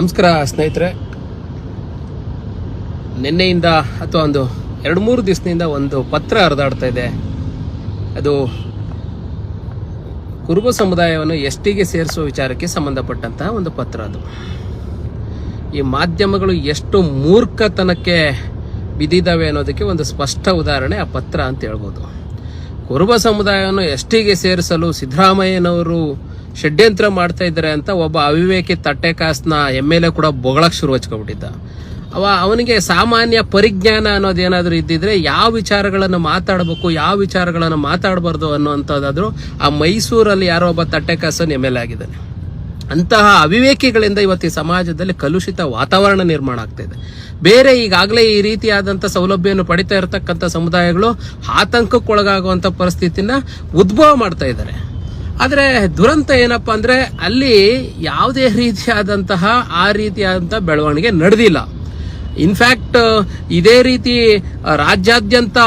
ನಮಸ್ಕಾರ ಸ್ನೇಹಿತರೆ. ನಿನ್ನೆಯಿಂದ ಅಥವಾ ಒಂದು ಎರಡು ಮೂರು ದಿವಸದಿಂದ ಒಂದು ಪತ್ರ ಹರಿದಾಡ್ತಾ ಇದೆ. ಅದು ಕುರುಬ ಸಮುದಾಯವನ್ನು ಎಸ್ ಟಿಗೆ ಸೇರಿಸುವ ವಿಚಾರಕ್ಕೆ ಸಂಬಂಧಪಟ್ಟಂತಹ ಒಂದು ಪತ್ರ ಅದು. ಈ ಮಾಧ್ಯಮಗಳು ಎಷ್ಟು ಮೂರ್ಖತನಕ್ಕೆ ಬಿದ್ದಿದ್ದಾವೆ ಅನ್ನೋದಕ್ಕೆ ಒಂದು ಸ್ಪಷ್ಟ ಉದಾಹರಣೆ ಆ ಪತ್ರ ಅಂತ ಹೇಳ್ಬೋದು. ಕುರುಬ ಸಮುದಾಯವನ್ನು ಎಸ್ ಟಿಗೆ ಸೇರಿಸಲು ಸಿದ್ದರಾಮಯ್ಯನವರು ಷಡ್ಯಂತ್ರ ಮಾಡ್ತಾ ಇದ್ದಾರೆ ಅಂತ ಒಬ್ಬ ಅವಿವೇಕಿ ತಟ್ಟೆಕಾಸ್ನ ಎಂ ಎಲ್ ಎ ಕೂಡ ಬೊಗಳಕ್ಕೆ ಶುರು ಹಚ್ಕೊಬಿಟ್ಟಿದ್ದ ಅವ ಅವನಿಗೆ ಸಾಮಾನ್ಯ ಪರಿಜ್ಞಾನ ಅನ್ನೋದೇನಾದ್ರೂ ಇದ್ದಿದ್ರೆ ಯಾವ ವಿಚಾರಗಳನ್ನು ಮಾತಾಡಬೇಕು, ಯಾವ ವಿಚಾರಗಳನ್ನು ಮಾತಾಡಬಾರ್ದು ಅನ್ನೋಂಥದ್ದಾದರೂ ಆ ಮೈಸೂರಲ್ಲಿ ಯಾರೋ ಒಬ್ಬ ತಟ್ಟೆಕಾಸನ್ ಎಂ ಎಲ್ ಎ ಆಗಿದ್ದಾನೆ. ಅಂತಹ ಅವಿವೇಕಿಗಳಿಂದ ಇವತ್ತು ಈ ಸಮಾಜದಲ್ಲಿ ಕಲುಷಿತ ವಾತಾವರಣ ನಿರ್ಮಾಣ ಆಗ್ತಾ ಇದೆ. ಬೇರೆ ಈಗಾಗಲೇ ಈ ರೀತಿಯಾದಂಥ ಸೌಲಭ್ಯವನ್ನು ಪಡಿತಾ ಇರತಕ್ಕಂಥ ಸಮುದಾಯಗಳು ಆತಂಕಕ್ಕೊಳಗಾಗುವಂಥ ಪರಿಸ್ಥಿತಿನ ಉದ್ಭವ ಮಾಡ್ತಾ ಇದ್ದಾರೆ. ಆದರೆ ದುರಂತ ಏನಪ್ಪಾ ಅಂದ್ರೆ ಅಲ್ಲಿ ಯಾವುದೇ ರೀತಿಯಾದಂತಹ ಆ ರೀತಿಯಾದಂಥ ಬೆಳವಣಿಗೆ ನಡೆದಿಲ್ಲ. ಇನ್ಫ್ಯಾಕ್ಟ್ ಇದೇ ರೀತಿ ರಾಜ್ಯಾದ್ಯಂತ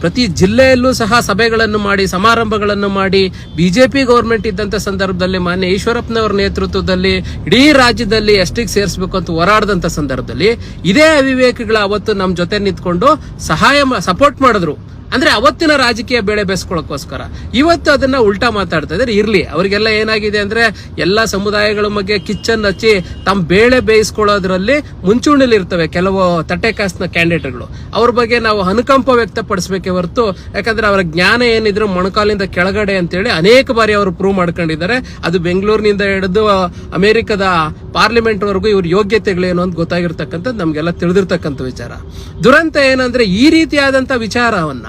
ಪ್ರತಿ ಜಿಲ್ಲೆಯಲ್ಲೂ ಸಹ ಸಭೆಗಳನ್ನು ಮಾಡಿ, ಸಮಾರಂಭಗಳನ್ನು ಮಾಡಿ ಬಿಜೆಪಿ ಗೌರ್ಮೆಂಟ್ ಇದ್ದಂಥ ಸಂದರ್ಭದಲ್ಲಿ, ಮಾನ್ಯ ಈಶ್ವರಪ್ಪನವರ ನೇತೃತ್ವದಲ್ಲಿ, ಇಡೀ ರಾಜ್ಯದಲ್ಲಿ ಎಷ್ಟಿಗೆ ಸೇರಿಸಬೇಕು ಅಂತ ಹೋರಾಡದಂತ ಸಂದರ್ಭದಲ್ಲಿ, ಇದೇ ಅವಿವೇಕಿಗಳ ಅವತ್ತು ನಮ್ಮ ಜೊತೆ ನಿಂತ್ಕೊಂಡು ಸಹಾಯ ಸಪೋರ್ಟ್ ಮಾಡಿದ್ರು. ಅಂದ್ರೆ ಅವತ್ತಿನ ರಾಜಕೀಯ ಬೇಳೆ ಬೇಸ್ಕೊಳ್ಳೋಕ್ಕೋಸ್ಕರ ಇವತ್ತು ಅದನ್ನ ಉಲ್ಟಾ ಮಾತಾಡ್ತಾ ಇದ್ದಾರೆ. ಇರ್ಲಿ, ಅವರಿಗೆಲ್ಲ ಏನಾಗಿದೆ ಅಂದ್ರೆ ಎಲ್ಲಾ ಸಮುದಾಯಗಳ ಬಗ್ಗೆ ಕಿಚ್ಚನ್ ಹಚ್ಚಿ ತಮ್ಮ ಬೇಳೆ ಬೇಯಿಸ್ಕೊಳ್ಳೋದ್ರಲ್ಲಿ ಮುಂಚೂಣಿಲಿ ಇರ್ತವೆ ಕೆಲವು ತಟ್ಟೆಕಾಸ್ನ ಕ್ಯಾಂಡಿಡೇಟ್ಗಳು. ಅವ್ರ ಬಗ್ಗೆ ನಾವು ಅನುಕಂಪ ವ್ಯಕ್ತಪಡಿಸಬೇಕೆ ಹೊರತು, ಯಾಕಂದ್ರೆ ಅವರ ಜ್ಞಾನ ಏನಿದ್ರು ಮೊಣಕಾಲಿಂದ ಕೆಳಗಡೆ ಅಂತೇಳಿ ಅನೇಕ ಬಾರಿ ಅವರು ಪ್ರೂವ್ ಮಾಡ್ಕೊಂಡಿದ್ದಾರೆ. ಅದು ಬೆಂಗಳೂರಿನಿಂದ ಹಿಡಿದು ಅಮೆರಿಕದ ಪಾರ್ಲಿಮೆಂಟ್ ವರೆಗೂ ಇವ್ರ ಯೋಗ್ಯತೆಗಳೇನು ಅಂತ ಗೊತ್ತಾಗಿರ್ತಕ್ಕಂಥದ್ದು ನಮ್ಗೆಲ್ಲ ತಿಳಿದಿರ್ತಕ್ಕಂಥ ವಿಚಾರ. ದುರಂತ ಏನಂದ್ರೆ ಈ ರೀತಿಯಾದಂತ ವಿಚಾರವನ್ನ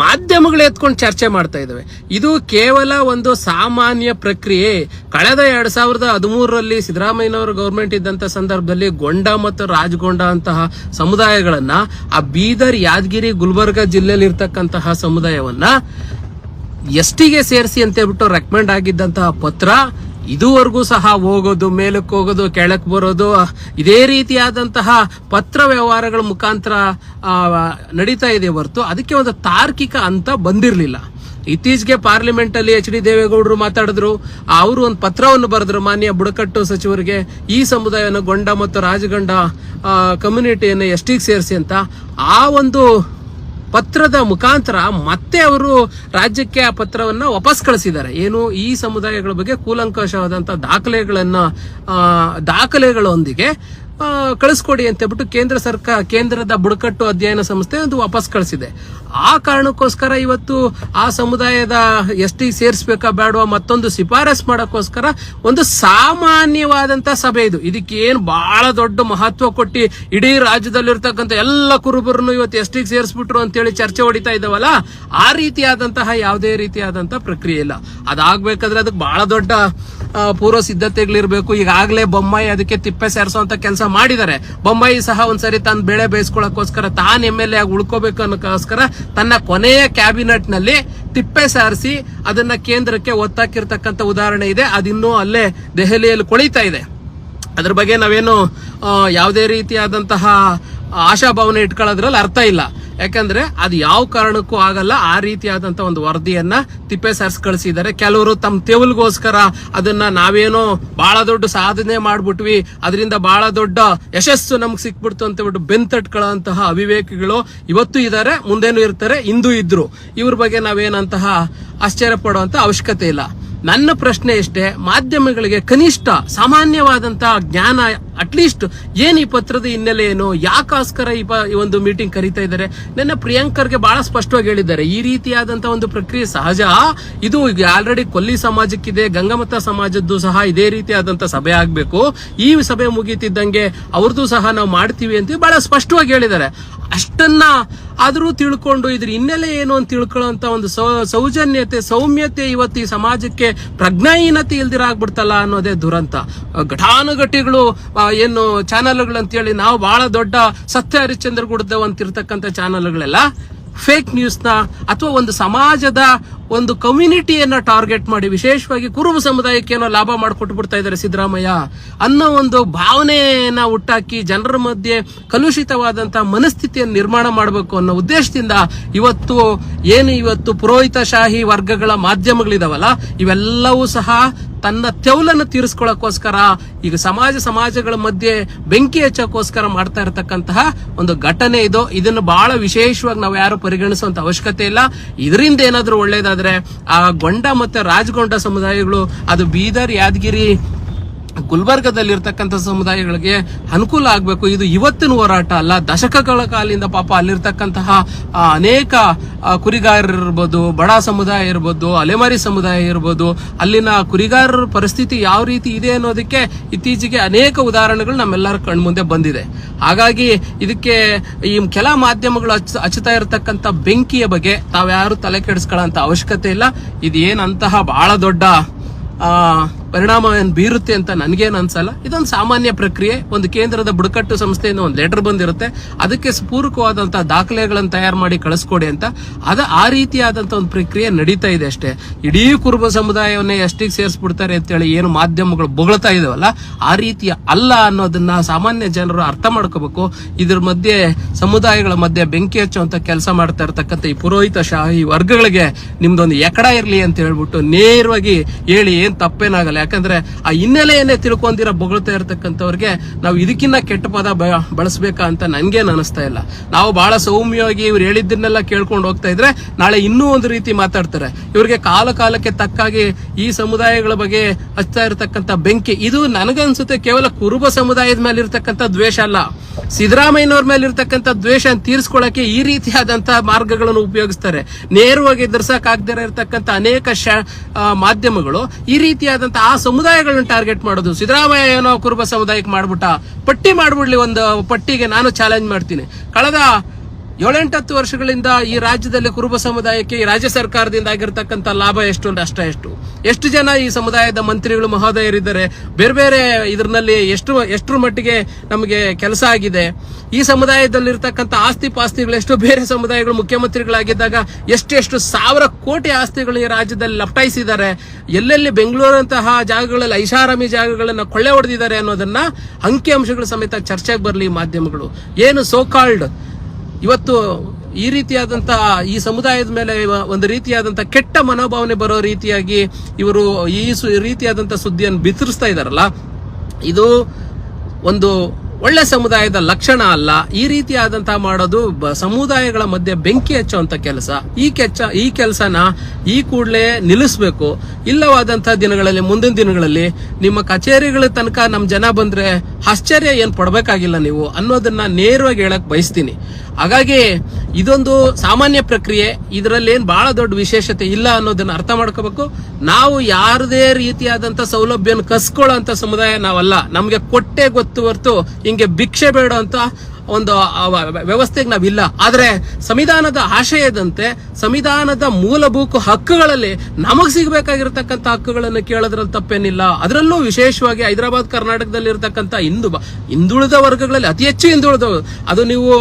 ಮಾಧ್ಯಮಗಳು ಎತ್ಕೊಂಡು ಚರ್ಚೆ ಮಾಡ್ತಾ ಇದ್ದಾವೆ ಇದು ಕೇವಲ ಒಂದು ಸಾಮಾನ್ಯ ಪ್ರಕ್ರಿಯೆ. ಕಳೆದ ಎರಡ್ ಸಾವಿರದ ಹದಿಮೂರರಲ್ಲಿ ಸಿದ್ದರಾಮಯ್ಯನವರ ಗೌರ್ಮೆಂಟ್ ಇದ್ದಂತ ಸಂದರ್ಭದಲ್ಲಿ ಗೊಂಡ ಮತ್ತು ರಾಜಗೊಂಡ ಅಂತಹ ಸಮುದಾಯಗಳನ್ನ, ಆ ಬೀದರ್, ಯಾದಗಿರಿ, ಗುಲ್ಬರ್ಗ ಜಿಲ್ಲೆಯಲ್ಲಿ ಇರ್ತಕ್ಕಂತಹ ಸಮುದಾಯವನ್ನ ಎಸ್ ಟಿಗೆ ಸೇರಿಸಿ ಅಂತ ಹೇಳ್ಬಿಟ್ಟು ರೆಕಮೆಂಡ್ ಆಗಿದ್ದಂತಹ ಪತ್ರ ಇದುವರೆಗೂ ಸಹ ಹೋಗೋದು, ಮೇಲಕ್ಕೆ ಹೋಗೋದು, ಕೆಳಕ್ಕೆ ಬರೋದು ಇದೇ ರೀತಿಯಾದಂತಹ ಪತ್ರ ವ್ಯವಹಾರಗಳ ಮುಖಾಂತರ ನಡೀತಾ ಇದೆ ಹೊರತು. ಅದಕ್ಕೆ ಒಂದು ತಾರ್ಕಿಕ ಅಂತ ಬಂದಿರಲಿಲ್ಲ. ಇತ್ತೀಚೆಗೆ ಪಾರ್ಲಿಮೆಂಟ್ ಅಲ್ಲಿ ಎಚ್ ಡಿ ದೇವೇಗೌಡರು ಮಾತಾಡಿದ್ರು. ಅವರು ಒಂದು ಪತ್ರವನ್ನು ಬರೆದ್ರು. ಮಾನ್ಯ ಬುಡಕಟ್ಟು ಸಚಿವರಿಗೆ ಈ ಸಮುದಾಯವನ್ನು, ಗೊಂಡ ಮತ್ತು ರಾಜಗಂಡ ಕಮ್ಯುನಿಟಿಯನ್ನು ಎಷ್ಟಿಗೆ ಸೇರಿಸಿ ಅಂತ. ಆ ಒಂದು ಪತ್ರದ ಮುಖಾಂತರ ಮತ್ತೆ ಅವರು ರಾಜ್ಯಕ್ಕೆ ಆ ಪತ್ರವನ್ನ ವಾಪಸ್ ಕಳಿಸಿದ್ದಾರೆ. ಏನು ಈ ಸಮುದಾಯಗಳ ಬಗ್ಗೆ ಕೂಲಂಕಷವಾದಂತಹ ದಾಖಲೆಗಳನ್ನ ಆ, ದಾಖಲೆಗಳೊಂದಿಗೆ ಕಳಿಸ್ಕೊಡಿ ಅಂತ ಹೇಳ್ಬಿಟ್ಟು ಕೇಂದ್ರ ಸರ್ಕಾರ, ಕೇಂದ್ರದ ಬುಡಕಟ್ಟು ಅಧ್ಯಯನ ಸಂಸ್ಥೆ ಒಂದು ವಾಪಸ್ ಕಳಿಸಿದೆ. ಆ ಕಾರಣಕ್ಕೋಸ್ಕರ ಇವತ್ತು ಆ ಸಮುದಾಯದ ಎಷ್ಟಿ ಸೇರಿಸ್ಬೇಕಾ ಬೇಡವಾ ಮತ್ತೊಂದು ಶಿಫಾರಸ್ ಮಾಡೋಕ್ಕೋಸ್ಕರ ಒಂದು ಸಾಮಾನ್ಯವಾದಂಥ ಸಭೆ ಇದು. ಇದಕ್ಕೆ ಏನು ಬಹಳ ದೊಡ್ಡ ಮಹತ್ವ ಕೊಟ್ಟು ಇಡೀ ರಾಜ್ಯದಲ್ಲಿರ್ತಕ್ಕಂಥ ಎಲ್ಲ ಕುರುಬರನ್ನು ಇವತ್ತು ಎಷ್ಟಿಗೆ ಸೇರಿಸ್ಬಿಟ್ರು ಅಂತೇಳಿ ಚರ್ಚೆ ಹೊಡಿತಾ ಇದ್ದಾವಲ್ಲ, ಆ ರೀತಿಯಾದಂತಹ ಯಾವುದೇ ರೀತಿಯಾದಂಥ ಪ್ರಕ್ರಿಯೆ ಇಲ್ಲ. ಅದಾಗಬೇಕಾದ್ರೆ ಅದಕ್ಕೆ ಬಹಳ ದೊಡ್ಡ ಪೂರ್ವ ಸಿದ್ಧತೆಗಳಿರಬೇಕು. ಈಗಾಗಲೇ ಬೊಮ್ಮಾಯಿ ಅದಕ್ಕೆ ತಿಪ್ಪೆ ಸೇರಿಸುವಂತ ಕೆಲಸ ಮಾಡಿದ್ದಾರೆ ಬೊಮ್ಮಾಯಿ ಸಹ ಒಂದ್ಸರಿ ತನ್ನ ಬೆಳೆ ಬೇಯಿಸ್ಕೊಳ್ಳೋಕ್ಕೋಸ್ಕರ ತಾನು ಎಂ ಎಲ್ ಎ ಆಗಿ ಉಳ್ಕೋಬೇಕು ಅನ್ನೋಕ್ಕೋಸ್ಕರ ತನ್ನ ಕೊನೆಯ ಕ್ಯಾಬಿನೆಟ್ನಲ್ಲಿ ತಿಪ್ಪೆ ಸಾರಿಸಿ ಅದನ್ನ ಕೇಂದ್ರಕ್ಕೆ ಒತ್ತಾಕಿರ್ತಕ್ಕಂಥ ಉದಾಹರಣೆ ಇದೆ. ಅದಿನ್ನೂ ಅಲ್ಲೇ ದೆಹಲಿಯಲ್ಲಿ ಕೊಳಿತಾ ಇದೆ. ಅದ್ರ ಬಗ್ಗೆ ನಾವೇನು ಯಾವುದೇ ರೀತಿಯಾದಂತಹ ಆಶಾಭಾವನೆ ಇಟ್ಕೊಳ್ಳೋದ್ರಲ್ಲಿ ಅರ್ಥ ಇಲ್ಲ. ಯಾಕಂದ್ರೆ ಅದು ಯಾವ ಕಾರಣಕ್ಕೂ ಆಗಲ್ಲ, ಆ ರೀತಿಯಾದಂತ ಒಂದು ವರದಿಯನ್ನ ತಿಪ್ಪೆ ಸರ್ಸ್ ಕಳಿಸಿದ್ದಾರೆ. ಕೆಲವರು ತಮ್ಮ ತೆವಲ್ಗೋಸ್ಕರ ಅದನ್ನ ನಾವೇನೋ ಬಹಳ ದೊಡ್ಡ ಸಾಧನೆ ಮಾಡ್ಬಿಟ್ವಿ, ಅದರಿಂದ ಬಹಳ ದೊಡ್ಡ ಯಶಸ್ಸು ನಮ್ಗೆ ಸಿಕ್ಬಿಡ್ತು ಅಂತ ಬಿಟ್ಟು ಬೆಂತಟ್ಕೊಳ್ಳೋಂತಹ ಅವಿವೇಕಿಗಳು ಇವತ್ತು ಇದ್ದಾರೆ, ಮುಂದೇನು ಇರ್ತಾರೆ, ಇಂದು ಇದ್ರು. ಇವ್ರ ಬಗ್ಗೆ ನಾವೇನಂತಹ ಆಶ್ಚರ್ಯ ಪಡುವಂತ ಅವಶ್ಯಕತೆ ಇಲ್ಲ. ನನ್ನ ಪ್ರಶ್ನೆ ಇಷ್ಟೇ, ಮಾಧ್ಯಮಗಳಿಗೆ ಕನಿಷ್ಠ ಸಾಮಾನ್ಯವಾದಂತಹ ಜ್ಞಾನ ಅಟ್ಲೀಸ್ಟ್ ಏನ್ ಈ ಪತ್ರದ ಹಿನ್ನೆಲೆ ಏನು, ಯಾಕೋಸ್ಕರ ಈ ಒಂದು ಮೀಟಿಂಗ್ ಕರೀತಾ ಇದ್ದಾರೆ? ನನ್ನ ಪ್ರಿಯಾಂಕರ್ಗೆ ಬಹಳ ಸ್ಪಷ್ಟವಾಗಿ ಹೇಳಿದ್ದಾರೆ. ಈ ರೀತಿಯಾದಂತಹ ಒಂದು ಪ್ರಕ್ರಿಯೆ ಸಹಜ. ಇದು ಆಲ್ರೆಡಿ ಕೊಲ್ಲಿ ಸಮಾಜಕ್ಕಿದೆ, ಗಂಗಮತ ಸಮಾಜದ್ದು ಸಹ ಇದೇ ರೀತಿಯಾದಂತ ಸಭೆ ಆಗ್ಬೇಕು. ಈ ಸಭೆ ಮುಗೀತಿದ್ದಂಗೆ ಅವ್ರದ್ದು ಸಹ ನಾವು ಮಾಡ್ತೀವಿ ಅಂತ ಬಹಳ ಸ್ಪಷ್ಟವಾಗಿ ಹೇಳಿದ್ದಾರೆ. ಅಷ್ಟನ್ನ ಆದರೂ ತಿಳ್ಕೊಂಡು ಇದ್ರ ಹಿನ್ನೆಲೆ ಏನು ಅಂತ ತಿಳ್ಕೊಳ್ಳೋಂತ ಒಂದು ಸೌಜನ್ಯತೆ, ಸೌಮ್ಯತೆ ಇವತ್ತು ಈ ಸಮಾಜಕ್ಕೆ ಪ್ರಜ್ಞಾಹೀನತೆ ಇಲ್ದಿರ ಆಗ್ಬಿಡ್ತಲ್ಲ ಅನ್ನೋದೇ ದುರಂತ. ಘಟಾನುಘಟಿಗಳು ಏನು ಚಾನಲ್ಗಳು ಅಂತೇಳಿ ನಾವು ಬಹಳ ದೊಡ್ಡ ಸತ್ಯ ಹರಿಶ್ಚಂದ್ರ ಗುಡ್ದವ್ ಅಂತಿರ್ತಕ್ಕಂಥ ಚಾನಲ್ಗಳೆಲ್ಲ ಫೇಕ್ ನ್ಯೂಸ್ನ ಅಥವಾ ಒಂದು ಸಮಾಜದ ಒಂದು ಕಮ್ಯುನಿಟಿಯನ್ನ ಟಾರ್ಗೆಟ್ ಮಾಡಿ ವಿಶೇಷವಾಗಿ ಕುರುಬ ಸಮುದಾಯಕ್ಕೆ ಏನೋ ಲಾಭ ಮಾಡಿಕೊಟ್ಟು ಬಿಡ್ತಾ ಇದ್ದಾರೆ ಸಿದ್ದರಾಮಯ್ಯ ಅನ್ನೋ ಒಂದು ಭಾವನೆಯನ್ನ ಹುಟ್ಟಾಕಿ ಜನರ ಮಧ್ಯೆ ಕಲುಷಿತವಾದಂತಹ ಮನಸ್ಥಿತಿಯನ್ನು ನಿರ್ಮಾಣ ಮಾಡಬೇಕು ಅನ್ನೋ ಉದ್ದೇಶದಿಂದ ಇವತ್ತು ಏನು ಇವತ್ತು ಪುರೋಹಿತಶಾಹಿ ವರ್ಗಗಳ ಮಾಧ್ಯಮಗಳಿದಾವಲ್ಲ, ಇವೆಲ್ಲವೂ ಸಹ ತನ್ನ ತೆವಲನ್ನು ತೀರಿಸ್ಕೊಳ್ಳೋಕ್ಕೋಸ್ಕರ ಈಗ ಸಮಾಜ ಸಮಾಜಗಳ ಮಧ್ಯೆ ಬೆಂಕಿ ಹಚ್ಚೋಕ್ಕೋಸ್ಕರ ಮಾಡ್ತಾ ಇರತಕ್ಕಂತಹ ಒಂದು ಘಟನೆ ಇದು. ಇದನ್ನು ಬಹಳ ವಿಶೇಷವಾಗಿ ನಾವು ಯಾರು ಪರಿಗಣಿಸುವಂತ ಅವಶ್ಯಕತೆ ಇಲ್ಲ. ಇದರಿಂದ ಏನಾದರೂ ಒಳ್ಳೇದಾದ್ರೆ ಆ ಗೊಂಡ ಮತ್ತೆ ರಾಜಗೊಂಡ ಸಮುದಾಯಗಳು, ಅದು ಬೀದರ್ ಯಾದಗಿರಿ ಗುಲ್ಬರ್ಗದಲ್ಲಿರ್ತಕ್ಕಂಥ ಸಮುದಾಯಗಳಿಗೆ ಅನುಕೂಲ ಆಗಬೇಕು. ಇದು ಇವತ್ತಿನ ಹೋರಾಟ ಅಲ್ಲ. ದಶಕಗಳ ಕಾಲಿಂದ ಪಾಪ ಅಲ್ಲಿರ್ತಕ್ಕಂತಹ ಅನೇಕ ಕುರಿಗಾರರು ಇರ್ಬೋದು, ಬಡ ಸಮುದಾಯ ಇರ್ಬೋದು, ಅಲೆಮಾರಿ ಸಮುದಾಯ ಇರ್ಬೋದು, ಅಲ್ಲಿನ ಕುರಿಗಾರರ ಪರಿಸ್ಥಿತಿ ಯಾವ ರೀತಿ ಇದೆ ಅನ್ನೋದಕ್ಕೆ ಇತ್ತೀಚೆಗೆ ಅನೇಕ ಉದಾಹರಣೆಗಳು ನಮ್ಮೆಲ್ಲರ ಕಣ್ಮುಂದೆ ಬಂದಿದೆ. ಹಾಗಾಗಿ ಇದಕ್ಕೆ ಈ ಕೆಲ ಮಾಧ್ಯಮಗಳು ಹಚ್ಚ ಹಚ್ಚುತ್ತಾ ಇರತಕ್ಕಂಥ ಬೆಂಕಿಯ ಬಗ್ಗೆ ತಾವ್ಯಾರು ತಲೆ ಕೆಡಿಸ್ಕೊಳ್ಳೋ ಅವಶ್ಯಕತೆ ಇಲ್ಲ. ಇದೇನಂತಹ ಬಹಳ ದೊಡ್ಡ ಪರಿಣಾಮ ಏನ್ ಬೀರುತ್ತೆ ಅಂತ ನನಗೇನು ಅನ್ಸಲ್ಲ. ಇದೊಂದು ಸಾಮಾನ್ಯ ಪ್ರಕ್ರಿಯೆ. ಒಂದು ಕೇಂದ್ರದ ಬುಡಕಟ್ಟು ಸಂಸ್ಥೆಯಿಂದ ಒಂದು ಲೆಟರ್ ಬಂದಿರುತ್ತೆ. ಅದಕ್ಕೆ ಪೂರಕವಾದಂತಹ ದಾಖಲೆಗಳನ್ನು ತಯಾರು ಮಾಡಿ ಕಳಿಸ್ಕೊಡಿ ಅಂತ. ಅದ ಆ ರೀತಿಯಾದಂತ ಒಂದು ಪ್ರಕ್ರಿಯೆ ನಡೀತಾ ಇದೆ ಅಷ್ಟೇ. ಇಡೀ ಕುರುಬ ಸಮುದಾಯವನ್ನೇ ಎಷ್ಟಿಗೆ ಸೇರಿಸ್ಬಿಡ್ತಾರೆ ಅಂತೇಳಿ ಏನು ಮಾಧ್ಯಮಗಳು ಬೊಗಳ್ತಾ ಇದಾವಲ್ಲ, ಆ ರೀತಿಯ ಅಲ್ಲ ಅನ್ನೋದನ್ನ ಸಾಮಾನ್ಯ ಜನರು ಅರ್ಥ ಮಾಡ್ಕೋಬೇಕು. ಇದ್ರ ಮಧ್ಯೆ, ಸಮುದಾಯಗಳ ಮಧ್ಯೆ ಬೆಂಕಿ ಹಚ್ಚುವಂತ ಕೆಲಸ ಮಾಡ್ತಾ ಇರ್ತಕ್ಕಂಥ ಈ ಪುರೋಹಿತ ಶಾಹಿ ವರ್ಗಗಳಿಗೆ ನಿಮ್ದೊಂದು ಎಕಡ ಇರಲಿ ಅಂತ ಹೇಳ್ಬಿಟ್ಟು ನೇರವಾಗಿ ಹೇಳಿ ಏನು ತಪ್ಪೇನಾಗಲ್ಲ. ಯಾಕಂದ್ರೆ ಆ ಹಿನ್ನೆಲೆಯನ್ನೇ ತಿಳ್ಕೊಂಡಿರೋ ಬೊಗಳ್ತಾ ಇರತಕ್ಕಂಥವ್ರಿಗೆ ನಾವು ಇದಕ್ಕಿನ್ನ ಕೆಟ್ಟ ಪದ ಬಳಸ್ಬೇಕಾ ಅಂತ ನನ್ಗೇನು ಅನಿಸ್ತಾ ಇಲ್ಲ. ನಾವು ಬಹಳ ಸೌಮ್ಯವಾಗಿ ಇವ್ರು ಹೇಳಿದ್ದನ್ನೆಲ್ಲ ಕೇಳ್ಕೊಂಡು ಹೋಗ್ತಾ ಇದ್ರೆ ನಾಳೆ ಇನ್ನೂ ಒಂದು ರೀತಿ ಮಾತಾಡ್ತಾರೆ. ಇವ್ರಿಗೆ ಕಾಲ ಕಾಲಕ್ಕೆ ತಕ್ಕಾಗಿ ಈ ಸಮುದಾಯಗಳ ಬಗ್ಗೆ ಹಚ್ತಾ ಇರತಕ್ಕಂಥ ಬೆಂಕಿ, ಇದು ನನಗನ್ಸುತ್ತೆ ಕೇವಲ ಕುರುಬ ಸಮುದಾಯದ ಮೇಲೆ ಇರ್ತಕ್ಕಂಥ ದ್ವೇಷ ಅಲ್ಲ. ಸಿದ್ದರಾಮಯ್ಯನವ್ರ ಮೇಲೆ ಇರ್ತಕ್ಕಂಥ ದ್ವೇಷ ತೀರಿಸ್ಕೊಳ್ಳಕ್ಕೆ ಈ ರೀತಿಯಾದಂತಹ ಮಾರ್ಗಗಳನ್ನು ಉಪಯೋಗಿಸ್ತಾರೆ. ನೇರವಾಗಿ ಎದುರ್ಸಕ್ ಆಗದೇ ಇರತಕ್ಕಂಥ ಅನೇಕ ಮಾಧ್ಯಮಗಳು ಈ ರೀತಿಯಾದಂತಹ ಆ ಸಮುದಾಯಗಳನ್ನ ಟಾರ್ಗೆಟ್ ಮಾಡೋದು. ಸಿದ್ದರಾಮಯ್ಯ ಏನೋ ಕುರುಬ ಸಮುದಾಯಕ್ಕೆ ಮಾಡ್ಬಿಟ್ಟ, ಪಟ್ಟಿ ಮಾಡ್ಬಿಡ್ಲಿ ಒಂದು ಪಟ್ಟಿಗೆ ನಾನು ಚಾಲೆಂಜ್ ಮಾಡ್ತೀನಿ. ಕಳೆದ ಏಳೆಂಟತ್ತು ವರ್ಷಗಳಿಂದ ಈ ರಾಜ್ಯದಲ್ಲಿ ಕುರುಬ ಸಮುದಾಯಕ್ಕೆ, ಈ ರಾಜ್ಯ ಸರ್ಕಾರದಿಂದ ಆಗಿರ್ತಕ್ಕಂಥ ಲಾಭ ಎಷ್ಟು ಅಷ್ಟ ಎಷ್ಟು. ಎಷ್ಟು ಜನ ಈ ಸಮುದಾಯದ ಮಂತ್ರಿಗಳು, ಮಹೋದಯರಿದ್ದಾರೆ? ಬೇರೆ ಬೇರೆ ಇದರಲ್ಲಿ ಎಷ್ಟು, ಎಷ್ಟರ ಮಟ್ಟಿಗೆ ನಮಗೆ ಕೆಲಸ ಆಗಿದೆ? ಈ ಸಮುದಾಯದಲ್ಲಿರ್ತಕ್ಕಂಥ ಆಸ್ತಿ ಪಾಸ್ತಿಗಳು ಎಷ್ಟು ಬೇರೆ ಸಮುದಾಯಗಳು ಮುಖ್ಯಮಂತ್ರಿಗಳಾಗಿದ್ದಾಗ ಎಷ್ಟೆಷ್ಟು ಸಾವಿರ ಕೋಟಿ ಆಸ್ತಿಗಳು ಈ ರಾಜ್ಯದಲ್ಲಿ ಲಪ್ಟಾಯಿಸಿದ್ದಾರೆ. ಎಲ್ಲೆಲ್ಲಿ ಬೆಂಗಳೂರಂತಹ ಜಾಗಗಳಲ್ಲಿ, ಐಷಾರಾಮಿ ಜಾಗಗಳನ್ನು ಕೊಳ್ಳೆ ಹೊಡೆದಿದ್ದಾರೆ ಅನ್ನೋದನ್ನ ಅಂಕಿಅಂಶಗಳ ಸಮೇತ ಚರ್ಚೆಗೆ ಬರಲಿ ಮಾಧ್ಯಮಗಳು. ಏನು ಸೋಕಾಲ್ಡ್ ಇವತ್ತು ಈ ರೀತಿಯಾದಂತಹ ಈ ಸಮುದಾಯದ ಮೇಲೆ ಒಂದು ರೀತಿಯಾದಂತಹ ಕೆಟ್ಟ ಮನೋಭಾವನೆ ಬರೋ ರೀತಿಯಾಗಿ ಇವರು ಈ ರೀತಿಯಾದಂತಹ ಸುದ್ದಿಯನ್ನು ಬಿತ್ತರಿಸ್ತಾ ಇದಾರಲ್ಲ, ಇದು ಒಂದು ಒಳ್ಳೆ ಸಮುದಾಯದ ಲಕ್ಷಣ ಅಲ್ಲ, ಈ ರೀತಿಯಾದಂತಹ ಮಾಡೋದು ಸಮುದಾಯಗಳ ಮಧ್ಯೆ ಬೆಂಕಿ ಹಚ್ಚುವಂತ ಕೆಲಸ. ಈ ಕೆಚ್ಚ, ಈ ಕೆಲಸನ ಈ ಕೂಡಲೇ ನಿಲ್ಲಿಸಬೇಕು. ಇಲ್ಲವಾದಂತಹ ದಿನಗಳಲ್ಲಿ, ಮುಂದಿನ ದಿನಗಳಲ್ಲಿ ನಿಮ್ಮ ಕಚೇರಿಗಳ ತನಕ ನಮ್ಮ ಜನ ಬಂದ್ರೆ ಆಶ್ಚರ್ಯ ಏನ್ ಪಡ್ಬೇಕಾಗಿಲ್ಲ ನೀವು ಅನ್ನೋದನ್ನ ನೇರವಾಗಿ ಹೇಳಕ್ ಬಯಸ್ತೀನಿ. ಹಾಗಾಗಿ ಇದೊಂದು ಸಾಮಾನ್ಯ ಪ್ರಕ್ರಿಯೆ ಇದರಲ್ಲಿ ಏನ್ ಬಹಳ ದೊಡ್ಡ ವಿಶೇಷತೆ ಇಲ್ಲ ಅನ್ನೋದನ್ನ ಅರ್ಥ ಮಾಡ್ಕೋಬೇಕು. ನಾವು ಯಾರದೇ ರೀತಿಯಾದಂತ ಸೌಲಭ್ಯನ ಕಸ್ಕೊಳ್ಳೋ ಸಮುದಾಯ ನಾವಲ್ಲ. ನಮ್ಗೆ ಕೊಟ್ಟೆ ಗೊತ್ತು ಹೊರ್ತು ಹಿಂಗೆ ಭಿಕ್ಷೆ ಬೇಡ ಅಂತ ಒಂದು ವ್ಯವಸ್ಥೆಗೆ ನಾವಿಲ್ಲ. ಆದರೆ ಸಂವಿಧಾನದ ಆಶಯದಂತೆ ಸಂವಿಧಾನದ ಮೂಲಭೂತ ಹಕ್ಕುಗಳಲ್ಲಿ ನಮಗೆ ಸಿಗಬೇಕಾಗಿರ್ತಕ್ಕಂಥ ಹಕ್ಕುಗಳನ್ನು ಕೇಳೋದ್ರಲ್ಲಿ ತಪ್ಪೇನಿಲ್ಲ. ಅದರಲ್ಲೂ ವಿಶೇಷವಾಗಿ ಹೈದರಾಬಾದ್, ಕರ್ನಾಟಕದಲ್ಲಿ ಇರತಕ್ಕಂಥ ಹಿಂದು ಹಿಂದುಳಿದ ವರ್ಗಗಳಲ್ಲಿ ಅತಿ ಹೆಚ್ಚು ಹಿಂದುಳಿದ ಅದು ನೀವು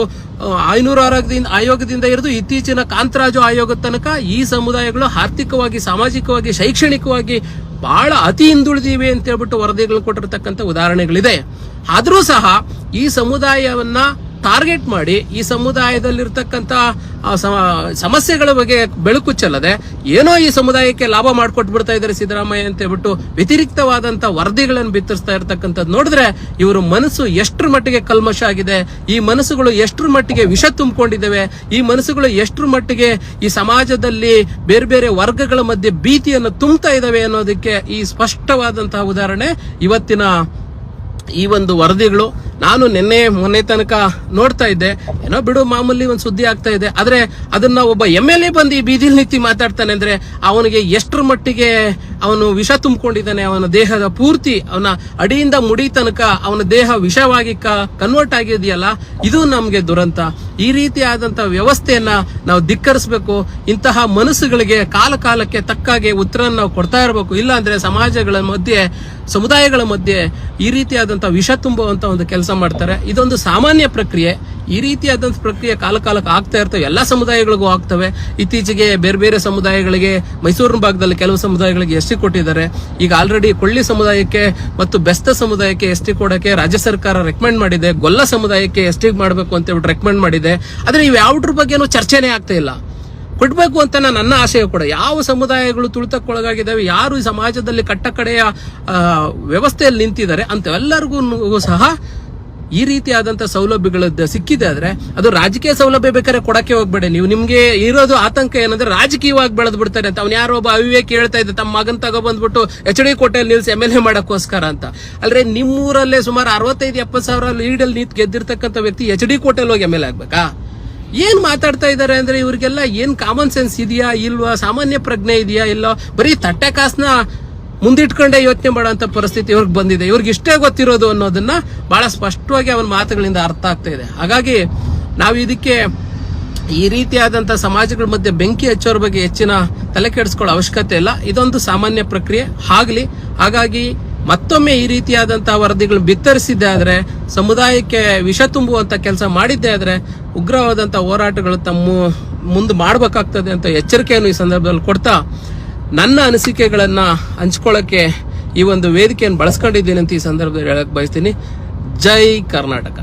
ಐನೂರು ಆರೋಗ್ಯದಿಂದ, ಆಯೋಗದಿಂದ ಹಿಡಿದು ಇತ್ತೀಚಿನ ಕಾಂತರಾಜು ಆಯೋಗದ ತನಕ ಈ ಸಮುದಾಯಗಳು ಆರ್ಥಿಕವಾಗಿ, ಸಾಮಾಜಿಕವಾಗಿ, ಶೈಕ್ಷಣಿಕವಾಗಿ ಬಹಳ ಅತಿ ಹಿಂದುಳಿದಿವೆ ಅಂತ ಹೇಳ್ಬಿಟ್ಟು ವರದಿಗಳು ಕೊಟ್ಟಿರ್ತಕ್ಕಂಥ ಉದಾಹರಣೆಗಳಿದೆ. ಆದರೂ ಸಹ ಈ ಸಮುದಾಯವನ್ನ ಟಾರ್ಗೆಟ್ ಮಾಡಿ ಈ ಸಮುದಾಯದಲ್ಲಿರ್ತಕ್ಕಂಥ ಆ, ಸಮ- ಸಮಸ್ಯೆಗಳ ಬಗ್ಗೆ ಬೆಳಕು ಚೆಲ್ಲದೆ ಏನೋ ಈ ಸಮುದಾಯಕ್ಕೆ ಲಾಭ ಮಾಡ್ಕೊಟ್ಟು ಬಿಡ್ತಾ ಇದ್ದಾರೆ ಸಿದ್ದರಾಮಯ್ಯ ಅಂತ ಹೇಳ್ಬಿಟ್ಟು ವ್ಯತಿರಿಕ್ತವಾದಂತ ವರದಿಗಳನ್ನು ಬಿತ್ತರಿಸ್ತಾ ಇರ್ತಕ್ಕಂಥದ್ದು ನೋಡಿದ್ರೆ ಇವರು ಮನಸ್ಸು ಎಷ್ಟರ ಮಟ್ಟಿಗೆ ಕಲ್ಮಶ ಆಗಿದೆ ಈ ಮನಸ್ಸುಗಳು ಎಷ್ಟರ ಮಟ್ಟಿಗೆ ವಿಷ ತುಂಬಿಕೊಂಡಿದ್ದಾವೆ ಈ ಮನಸ್ಸುಗಳು ಎಷ್ಟರ ಮಟ್ಟಿಗೆ ಈ ಸಮಾಜದಲ್ಲಿ ಬೇರೆ ಬೇರೆ ವರ್ಗಗಳ ಮಧ್ಯೆ ಭೀತಿಯನ್ನು ತುಂಬ್ತಾ ಇದ್ದಾವೆ ಅನ್ನೋದಕ್ಕೆ ಈ ಸ್ಪಷ್ಟವಾದಂತಹ ಉದಾಹರಣೆ. ಇವತ್ತಿನ ಈ ಒಂದು ವರದಿಗಳು ನಾನು ನಿನ್ನೆ ಮೊನ್ನೆ ತನಕ ನೋಡ್ತಾ ಇದ್ದೆ. ಏನೋ ಬಿಡು, ಮಾಮೂಲಿ ಒಂದು ಸುದ್ದಿ ಆಗ್ತಾ ಇದೆ. ಆದ್ರೆ ಅದನ್ನ ಒಬ್ಬ ಎಂ ಎಲ್ ಎ ಬಂದು ಬೀದಿಲ್ ನಿಂತಿ ಮಾತಾಡ್ತಾನೆ ಅಂದ್ರೆ ಅವನಿಗೆ ಎಷ್ಟರ ಮಟ್ಟಿಗೆ ಅವನು ವಿಷ ತುಂಬಿಕೊಂಡಿದ್ದಾನೆ, ಅವನ ದೇಹದ ಪೂರ್ತಿ, ಅವನ ಅಡಿಯಿಂದ ಮುಡಿ ತನಕ ಅವನ ದೇಹ ವಿಷವಾಗಿ ಕನ್ವರ್ಟ್ ಆಗಿದೆಯಲ್ಲ, ಇದು ನಮಗೆ ದುರಂತ. ಈ ರೀತಿಯಾದಂತಹ ವ್ಯವಸ್ಥೆಯನ್ನ ನಾವು ಧಿಕ್ಕರಿಸಬೇಕು. ಇಂತಹ ಮನಸ್ಸುಗಳಿಗೆ ಕಾಲ ಕಾಲಕ್ಕೆ ತಕ್ಕಾಗೆ ಉತ್ತರ ನಾವು ಕೊಡ್ತಾ ಇರಬೇಕು. ಇಲ್ಲ ಅಂದ್ರೆ ಸಮಾಜಗಳ ಮಧ್ಯೆ, ಸಮುದಾಯಗಳ ಮಧ್ಯೆ ಈ ರೀತಿಯಾದಂತಹ ವಿಷ ತುಂಬುವಂತ ಒಂದು ಕೆಲಸ ಮಾಡ್ತಾರೆ. ಇದೊಂದು ಸಾಮಾನ್ಯ ಪ್ರಕ್ರಿಯೆ. ಈ ರೀತಿಯಾದಂಥ ಪ್ರಕ್ರಿಯೆ ಕಾಲ ಕಾಲಕ್ಕೆ ಆಗ್ತಾ ಇರ್ತವೆ. ಎಲ್ಲ ಸಮುದಾಯಗಳಿಗೂ ಆಗ್ತವೆ. ಇತ್ತೀಚೆಗೆ ಬೇರೆ ಬೇರೆ ಸಮುದಾಯಗಳಿಗೆ, ಮೈಸೂರಿನ ಭಾಗದಲ್ಲಿ ಕೆಲವು ಸಮುದಾಯಗಳಿಗೆ ಎಸ್ ಟಿ ಕೊಟ್ಟಿದ್ದಾರೆ. ಈಗ ಆಲ್ರೆಡಿ ಕೊಳ್ಳಿ ಸಮುದಾಯಕ್ಕೆ ಮತ್ತು ಬೆಸ್ತ ಸಮುದಾಯಕ್ಕೆ ಎಸ್ ಟಿ ಕೊಡಕ್ಕೆ ರಾಜ್ಯ ಸರ್ಕಾರ ರೆಕಮೆಂಡ್ ಮಾಡಿದೆ. ಗೊಲ್ಲ ಸಮುದಾಯಕ್ಕೆ ಎಸ್ ಟಿ ಮಾಡಬೇಕು ಅಂತ ಹೇಳ್ಬಿಟ್ಟು ರೆಕಮೆಂಡ್ ಮಾಡಿದೆ. ಆದರೆ ನೀವು ಯಾವುದ್ರ ಬಗ್ಗೆನೂ ಚರ್ಚೆನೇ ಆಗ್ತಾ ಇಲ್ಲ. ಕೊಡ್ಬೇಕು ಅಂತ ನನ್ನ ಆಶಯ ಕೂಡ. ಯಾವ ಸಮುದಾಯಗಳು ತುಳಿತಕ್ಕೊಳಗಾಗಿದ್ದಾವೆ, ಯಾರು ಈ ಸಮಾಜದಲ್ಲಿ ಕಟ್ಟಕಡೆಯ ವ್ಯವಸ್ಥೆಯಲ್ಲಿ ನಿಂತಿದ್ದಾರೆ ಅಂತವೆಲ್ಲರಿಗೂ ಸಹ ಈ ರೀತಿಯಾದಂತ ಸೌಲಭ್ಯಗಳು ಸಿಕ್ಕಿದೆ ಆದ್ರೆ ಅದು ರಾಜಕೀಯ ಸೌಲಭ್ಯ ಬೇಕಾದ್ರೆ ಕೊಡಕ್ಕೆ ಹೋಗ್ಬೇಡಿ. ನೀವು ನಿಮ್ಗೆ ಇರೋದು ಆತಂಕ ಏನಂದ್ರೆ ರಾಜಕೀಯವಾಗಿ ಬೆಳೆದು ಬಿಡ್ತಾರೆ ಅಂತ. ಅವ್ನು ಯಾರೋ ಒಬ್ಬ ಅವಿವೇಕ್ ಹೇಳ್ತಾ ಇದ್ದ, ತಮ್ಮ ಮಗನ್ ತಗೊಬಂದ್ಬಿಟ್ಟು ಎಚ್ ಡಿ ಕೋಟೆಯಲ್ಲಿ ನಿಲ್ಸಿ ಎಂ ಎಲ್ ಎ ಮಾಡಕ್ಕೋಸ್ಕರ ಅಂತ. ಅಲ್ರೆ, ನಿಮ್ಮೂರಲ್ಲೇ ಸುಮಾರು ಅರವತ್ತೈದು, ಎಪ್ಪತ್ತು ಸಾವಿರ ಲೀಡಲ್ಲಿ ನಿಂತು ಗೆದ್ದಿರ್ತಕ್ಕಂಥ ವ್ಯಕ್ತಿ ಎಚ್ ಡಿ ಕೋಟೆಲ್ ಹೋಗಿ ಎಂ ಎಲ್ ಆಗ್ಬೇಕಾ? ಏನ್ ಮಾತಾಡ್ತಾ ಇದ್ದಾರೆ ಅಂದ್ರೆ ಇವ್ರಿಗೆಲ್ಲ ಏನ್ ಕಾಮನ್ ಸೆನ್ಸ್ ಇದೆಯಾ, ಇಲ್ವಾ, ಸಾಮಾನ್ಯ ಪ್ರಜ್ಞೆ ಇದೆಯಾ, ಇಲ್ಲೋ? ಬರೀ ತಟ್ಟೆ ಕಾಸನ್ನ ಮುಂದಿಟ್ಕೊಂಡೇ ಯೋಚನೆ ಮಾಡುವಂತ ಪರಿಸ್ಥಿತಿ ಇವ್ರಿಗೆ ಬಂದಿದೆ. ಇವ್ರಿಗೆ ಇಷ್ಟೇ ಗೊತ್ತಿರೋದು ಅನ್ನೋದನ್ನ ಬಹಳ ಸ್ಪಷ್ಟವಾಗಿ ಅವನ ಮಾತುಗಳಿಂದ ಅರ್ಥ ಆಗ್ತಾ ಇದೆ. ಹಾಗಾಗಿ ನಾವು ಇದಕ್ಕೆ ಈ ರೀತಿಯಾದಂಥ ಸಮಾಜಗಳ ಮಧ್ಯೆ ಬೆಂಕಿ ಹಚ್ಚೋರ ಬಗ್ಗೆ ಹೆಚ್ಚಿನ ತಲೆ ಕೆಡಿಸ್ಕೊಳ್ಳೋ ಅವಶ್ಯಕತೆ ಇಲ್ಲ. ಇದೊಂದು ಸಾಮಾನ್ಯ ಪ್ರಕ್ರಿಯೆ. ಆಗಲಿ. ಹಾಗಾಗಿ ಮತ್ತೊಮ್ಮೆ ಈ ರೀತಿಯಾದಂತಹ ವರದಿಗಳು ಬಿತ್ತರಿಸಿದ್ದೆ ಆದರೆ, ಸಮುದಾಯಕ್ಕೆ ವಿಷ ತುಂಬುವಂತ ಕೆಲಸ ಮಾಡಿದ್ದೇ ಆದರೆ, ಉಗ್ರವಾದಂತ ಹೋರಾಟಗಳು ತಮ್ಮ ಮುಂದೆ ಮಾಡಬೇಕಾಗ್ತದೆ ಅಂತ ಎಚ್ಚರಿಕೆಯನ್ನು ಈ ಸಂದರ್ಭದಲ್ಲಿ ಕೊಡ್ತಾ ನನ್ನ ಅನಿಸಿಕೆಗಳನ್ನ ಹಂಚ್ಕೊಳ್ಳೋಕೆ ಈ ಒಂದು ವೇದಿಕೆಯನ್ನು ಬಳಸ್ಕೊಂಡಿದ್ದೀನಿ ಅಂತ ಈ ಸಂದರ್ಭದಲ್ಲಿ ಹೇಳಕ್ ಬಯಸ್ತೀನಿ. ಜೈ ಕರ್ನಾಟಕ.